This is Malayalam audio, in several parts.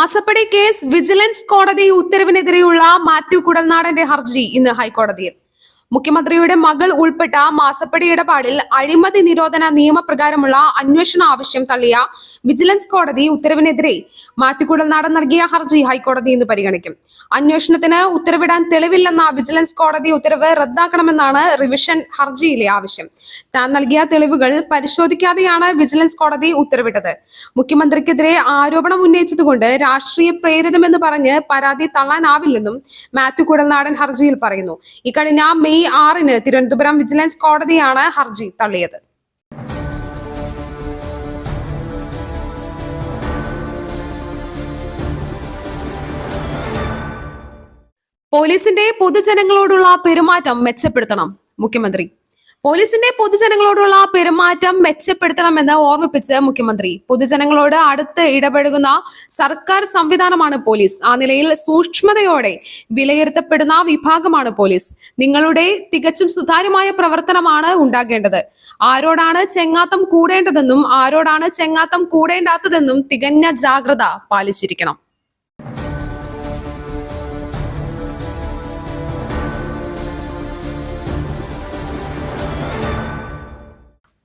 മാസപ്പടി കേസ് വിജിലൻസ് കോടതി ഉത്തരവിനെതിരെയുള്ള മാത്യു കുടൽനാടന്റെ ഹർജി ഇന്ന് ഹൈക്കോടതിയിൽ. മുഖ്യമന്ത്രിയുടെ മകൾ ഉൾപ്പെട്ട മാസപ്പടി ഇടപാടിൽ അഴിമതി നിരോധന നിയമപ്രകാരമുള്ള അന്വേഷണ ആവശ്യം തള്ളിയ വിജിലൻസ് കോടതി ഉത്തരവിനെതിരെ മാത്യു കുടൽനാടൻ നൽകിയ ഹർജി ഹൈക്കോടതി ഇന്ന് പരിഗണിക്കും. അന്വേഷണത്തിന് ഉത്തരവിടാൻ തെളിവില്ലെന്ന വിജിലൻസ് കോടതി ഉത്തരവ് റദ്ദാക്കണമെന്നാണ് റിവിഷൻ ഹർജിയിലെ ആവശ്യം. താൻ നൽകിയ തെളിവുകൾ പരിശോധിക്കാതെയാണ് വിജിലൻസ് കോടതി ഉത്തരവിട്ടത്. മുഖ്യമന്ത്രിക്കെതിരെ ആരോപണം ഉന്നയിച്ചതുകൊണ്ട് രാഷ്ട്രീയ പ്രേരിതമെന്ന് പറഞ്ഞ് പരാതി തള്ളാനാവില്ലെന്നും മാത്യു കുടൽനാടൻ ഹർജിയിൽ പറയുന്നു. ഇക്കഴിഞ്ഞ മെയ് ആറിന് തിരുവനന്തപുരം വിജിലൻസ് കോടതിയാണ് ഹർജി തള്ളിയത്. പോലീസിന്റെ പൊതുജനങ്ങളോടുള്ള പെരുമാറ്റം മെച്ചപ്പെടുത്തണം. മുഖ്യമന്ത്രി പോലീസിന്റെ പൊതുജനങ്ങളോടുള്ള പെരുമാറ്റം മെച്ചപ്പെടുത്തണമെന്ന് ഓർമ്മിപ്പിച്ച് മുഖ്യമന്ത്രി. പൊതുജനങ്ങളോട് അടുത്ത് ഇടപഴകുന്ന സർക്കാർ സംവിധാനമാണ് പോലീസ്. ആ നിലയിൽ സൂക്ഷ്മതയോടെ വിലയിരുത്തപ്പെടുന്ന വിഭാഗമാണ് പോലീസ്. നിങ്ങളുടെ തികച്ചും സുതാര്യമായ പ്രവർത്തനമാണ് ഉണ്ടാകേണ്ടത്. ആരോടാണ് ചെങ്ങാത്തം കൂടേണ്ടതെന്നും ആരോടാണ് ചെങ്ങാത്തം കൂടേണ്ടാത്തതെന്നും തികഞ്ഞ ജാഗ്രത പാലിച്ചിരിക്കണം.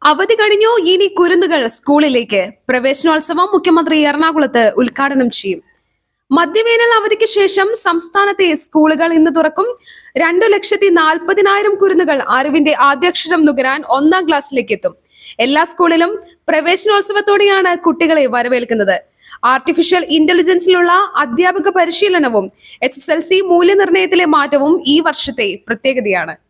അവധി കഴിഞ്ഞു. ഇനി കുരുന്നുകൾ സ്കൂളിലേക്ക്. പ്രവേശനോത്സവം മുഖ്യമന്ത്രി എറണാകുളത്ത് ഉദ്ഘാടനം ചെയ്യും. മധ്യവേനൽ അവധിക്ക് ശേഷം സംസ്ഥാനത്തെ സ്കൂളുകൾ ഇന്ന് തുറക്കും. രണ്ടു ലക്ഷത്തി നാൽപ്പതിനായിരം കുരുന്നുകൾ അറിവിന്റെ ആദ്യാക്ഷരം നുകരാൻ ഒന്നാം ക്ലാസ്സിലേക്ക് എത്തും. എല്ലാ സ്കൂളിലും പ്രവേശനോത്സവത്തോടെയാണ് കുട്ടികളെ വരവേൽക്കുന്നത്. ആർട്ടിഫിഷ്യൽ ഇന്റലിജൻസിലുള്ള അധ്യാപക പരിശീലനവും എസ് എസ് എൽ സി മൂല്യനിർണയത്തിലെ മാറ്റവും ഈ വർഷത്തെ പ്രത്യേകതയാണ്.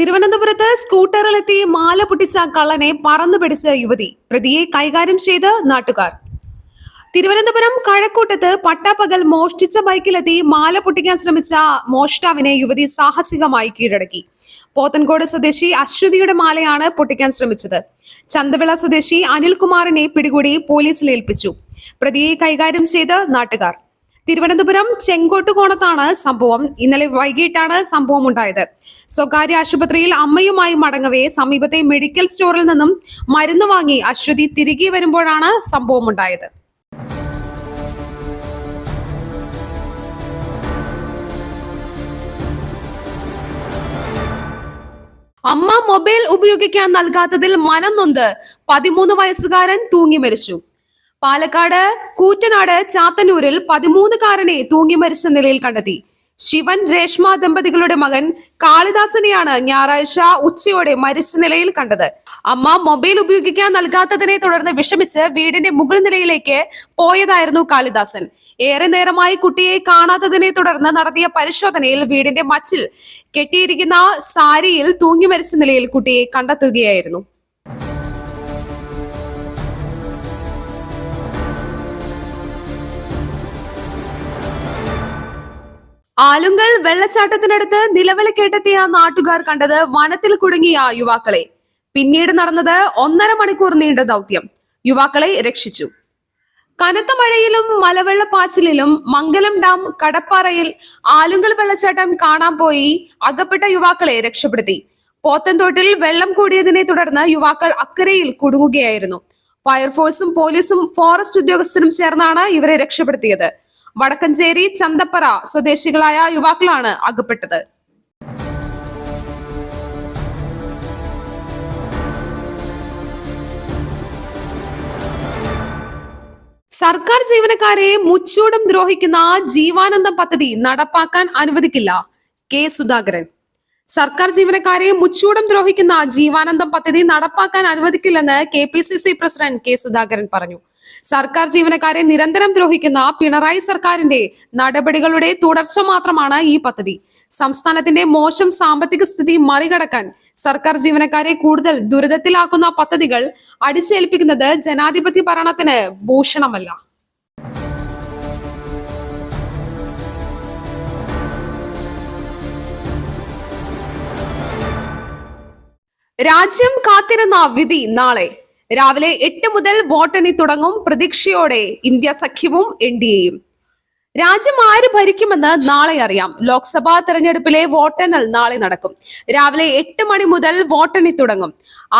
തിരുവനന്തപുരത്ത് സ്കൂട്ടറിലെത്തി മാല പൊട്ടിച്ച കള്ളനെ പറന്നു പിടിച്ച യുവതി. പ്രതിയെ കൈകാര്യം ചെയ്ത് നാട്ടുകാർ. തിരുവനന്തപുരം കഴക്കൂട്ടത്ത് പട്ടാപ്പകൽ മോഷ്ടിച്ച ബൈക്കിലെത്തി മാല പൊട്ടിക്കാൻ ശ്രമിച്ച മോഷ്ടാവിനെ യുവതി സാഹസികമായി കീഴടക്കി. പോത്തൻകോട് സ്വദേശി അശ്വതിയുടെ മാലയാണ് പൊട്ടിക്കാൻ ശ്രമിച്ചത്. ചന്തവിള സ്വദേശി അനിൽകുമാറിനെ പിടികൂടി പോലീസിൽ ഏൽപ്പിച്ചു. പ്രതിയെ കൈകാര്യം ചെയ്ത് നാട്ടുകാർ. തിരുവനന്തപുരം ചെങ്കോട്ടുകോണത്താണ് സംഭവം. ഇന്നലെ വൈകിട്ടാണ് സംഭവം ഉണ്ടായത്. സ്വകാര്യ ആശുപത്രിയിൽ അമ്മയുമായി മടങ്ങവേ സമീപത്തെ മെഡിക്കൽ സ്റ്റോറിൽ നിന്നും മരുന്ന് വാങ്ങി അശ്വതി തിരികെ വരുമ്പോഴാണ് സംഭവം ഉണ്ടായത്. അമ്മ മൊബൈൽ ഉപയോഗിക്കാൻ നൽകാത്തതിൽ മനം നൊന്ത് പതിമൂന്ന് വയസ്സുകാരൻ തൂങ്ങി മരിച്ചു. പാലക്കാട് കൂറ്റനാട് ചാത്തന്നൂരിൽ പതിമൂന്നുകാരനെ തൂങ്ങി മരിച്ച നിലയിൽ കണ്ടെത്തി. ശിവൻ രേഷ്മ ദമ്പതികളുടെ മകൻ കാളിദാസനെയാണ് ഞായറാഴ്ച ഉച്ചയോടെ മരിച്ച നിലയിൽ കണ്ടത്. അമ്മ മൊബൈൽ ഉപയോഗിക്കാൻ നൽകാത്തതിനെ തുടർന്ന് വിഷമിച്ച് വീടിന്റെ മുകൾ നിലയിലേക്ക് പോയതായിരുന്നു കാളിദാസൻ. ഏറെ നേരമായി കുട്ടിയെ കാണാത്തതിനെ തുടർന്ന് നടത്തിയ പരിശോധനയിൽ വീടിന്റെ മച്ചിൽ കെട്ടിയിരിക്കുന്ന സാരിയിൽ തൂങ്ങി മരിച്ച നിലയിൽ കുട്ടിയെ കണ്ടെത്തുകയായിരുന്നു. ആലുങ്കൽ വെള്ളച്ചാട്ടത്തിനടുത്ത് നിലവിളക്കേട്ടെത്തിയ നാട്ടുകാർ കണ്ടത് വനത്തിൽ കുടുങ്ങിയ യുവാക്കളെ. പിന്നീട് നടന്നത് ഒന്നര മണിക്കൂർ നീണ്ട ദൗത്യം. യുവാക്കളെ രക്ഷിച്ചു. കനത്ത മഴയിലും മലവെള്ളപ്പാച്ചിലിലും മംഗലം ഡാം കടപ്പാറയിൽ ആലുങ്കൽ വെള്ളച്ചാട്ടം കാണാൻ പോയി അകപ്പെട്ട യുവാക്കളെ രക്ഷപ്പെടുത്തി. പോത്തൻതോട്ടിൽ വെള്ളം കൂടിയതിനെ തുടർന്ന് യുവാക്കൾ അക്കരയിൽ കുടുങ്ങുകയായിരുന്നു. ഫയർഫോഴ്സും പോലീസും ഫോറസ്റ്റ് ഉദ്യോഗസ്ഥരും ചേർന്നാണ് ഇവരെ രക്ഷപ്പെടുത്തിയത്. വടക്കഞ്ചേരി ചന്തപ്പറ സ്വദേശികളായ യുവാക്കളാണ് അകപ്പെട്ടത്. സർക്കാർ ജീവനക്കാരെ മുച്ചൂടും ദ്രോഹിക്കുന്ന ജീവാനന്ദം പദ്ധതി നടപ്പാക്കാൻ അനുവദിക്കില്ല. കെ സുധാകരൻ. സർക്കാർ ജീവനക്കാരെ മുച്ചൂടം ദ്രോഹിക്കുന്ന ജീവാനന്ദം പദ്ധതി നടപ്പാക്കാൻ അനുവദിക്കില്ലെന്ന് K P C C president K Sudhakaran പറഞ്ഞു. സർക്കാർ ജീവനക്കാരെ നിരന്തരം ദ്രോഹിക്കുന്ന പിണറായി സർക്കാരിന്റെ നടപടികളുടെ തുടർച്ച മാത്രമാണ് ഈ പദ്ധതി. സംസ്ഥാനത്തിന്റെ മോശം സാമ്പത്തിക സ്ഥിതി മറികടക്കാൻ സർക്കാർ ജീവനക്കാരെ കൂടുതൽ ദുരിതത്തിലാക്കുന്ന പദ്ധതികൾ അടിച്ചേൽപ്പിക്കുന്നത് ജനാധിപത്യ ഭരണത്തിന് ഭൂഷണമല്ല. രാജ്യം കാത്തിരുന്ന വിധി നാളെ. രാവിലെ എട്ട് മുതൽ വോട്ടെണ്ണി തുടങ്ങും പ്രതീക്ഷയോടെ ഇന്ത്യ സഖ്യവും എൻ ഡി എയും. രാജ്യം ആര് ഭരിക്കുമെന്ന് നാളെ അറിയാം. ലോക്സഭാ തെരഞ്ഞെടുപ്പിലെ വോട്ടെണ്ണൽ നാളെ നടക്കും. രാവിലെ എട്ട് മണി മുതൽ വോട്ടെണ്ണി തുടങ്ങും.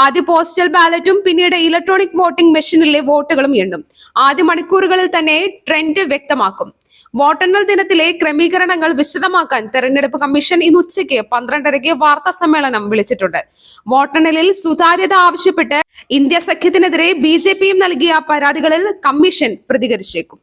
ആദ്യ പോസ്റ്റൽ ബാലറ്റും പിന്നീട് ഇലക്ട്രോണിക് വോട്ടിംഗ് മെഷീനിലെ വോട്ടുകളും എണ്ണും. ആദ്യ മണിക്കൂറുകളിൽ തന്നെ ട്രെൻഡ് വ്യക്തമാക്കും. വോട്ടെണ്ണൽ ദിനത്തിലെ ക്രമീകരണങ്ങൾ വിശദമാക്കാൻ തെരഞ്ഞെടുപ്പ് കമ്മീഷൻ ഇന്ന് ഉച്ചയ്ക്ക് പന്ത്രണ്ടരയ്ക്ക് വാർത്താ സമ്മേളനം വിളിച്ചിട്ടുണ്ട്. വോട്ടെണ്ണലിൽ സുതാര്യത ആവശ്യപ്പെട്ട് ഇന്ത്യ സഖ്യത്തിനെതിരെ ബി ജെ പിയും നൽകിയ പരാതികളിൽ കമ്മീഷൻ പ്രതികരിച്ചേക്കും.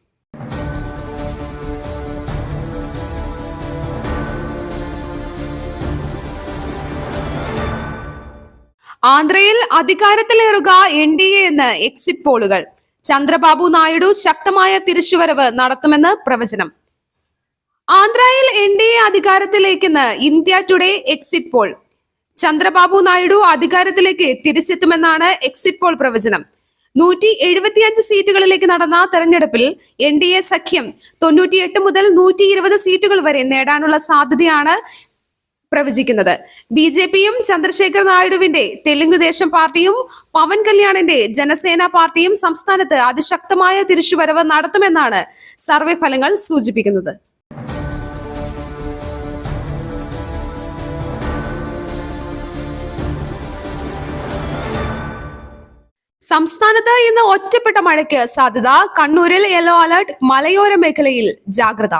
ആന്ധ്രയിൽ അധികാരത്തിലേറുക എൻ ഡി എ എന്ന് എക്സിറ്റ് പോളുകൾ. ചന്ദ്രബാബു നായിഡു ശക്തമായ തിരിച്ചുവരവ് നടത്തുമെന്ന് പ്രവചനം. ആന്ധ്രയിൽ N D A അധികാരത്തിലേക്കെന്ന് India today exit poll. Chandrababu Naidu അധികാരത്തിലേക്ക് തിരിച്ചെത്തുമെന്നാണ് എക്സിറ്റ് പോൾ പ്രവചനം. നൂറ്റി എഴുപത്തിയഞ്ച് സീറ്റുകളിലേക്ക് നടന്ന തെരഞ്ഞെടുപ്പിൽ എൻ ഡി എ സഖ്യം തൊണ്ണൂറ്റിയെട്ട് മുതൽ നൂറ്റി ഇരുപത് സീറ്റുകൾ വരെ നേടാനുള്ള സാധ്യതയാണ് പ്രവചിക്കുന്നത്. ബി ജെ പിയും ചന്ദ്രശേഖർ നായിഡുവിന്റെ തെലുങ്ക് ദേശം പാർട്ടിയും പവൻ കല്യാണിന്റെ ജനസേന പാർട്ടിയും സംസ്ഥാനത്ത് അതിശക്തമായ തിരിച്ചുവരവ് നടത്തുമെന്നാണ് സർവേ ഫലങ്ങൾ സൂചിപ്പിക്കുന്നത്. സംസ്ഥാനത്ത് ഇന്ന് ഒറ്റപ്പെട്ട മഴയ്ക്ക് സാധ്യത. കണ്ണൂരിൽ യെല്ലോ അലർട്ട്. മലയോര മേഖലയിൽ ജാഗ്രത.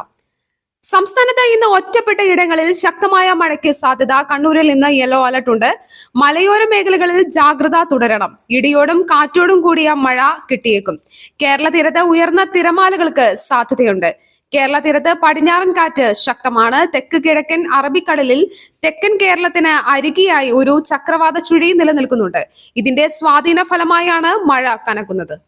സംസ്ഥാനത്ത് ഇന്ന് ഒറ്റപ്പെട്ട ഇടങ്ങളിൽ ശക്തമായ മഴയ്ക്ക് സാധ്യത. കണ്ണൂരിൽ ഇന്ന് യെല്ലോ അലർട്ട് ഉണ്ട്. മലയോര മേഖലകളിൽ ജാഗ്രത തുടരണം. ഇടിയോടും കാറ്റോടും കൂടിയ മഴ കിട്ടിയേക്കും. കേരള തീരത്ത് ഉയർന്ന തിരമാലകൾക്ക് സാധ്യതയുണ്ട്. കേരള തീരത്ത് പടിഞ്ഞാറൻ കാറ്റ് ശക്തമാണ്. തെക്ക് കിഴക്കൻ അറബിക്കടലിൽ തെക്കൻ കേരളത്തിന് അരികെയായി ഒരു ചക്രവാത ചുഴി നിലനിൽക്കുന്നുണ്ട്. ഇതിന്റെ സ്വാധീന ഫലമായാണ് മഴ കനക്കുന്നത്.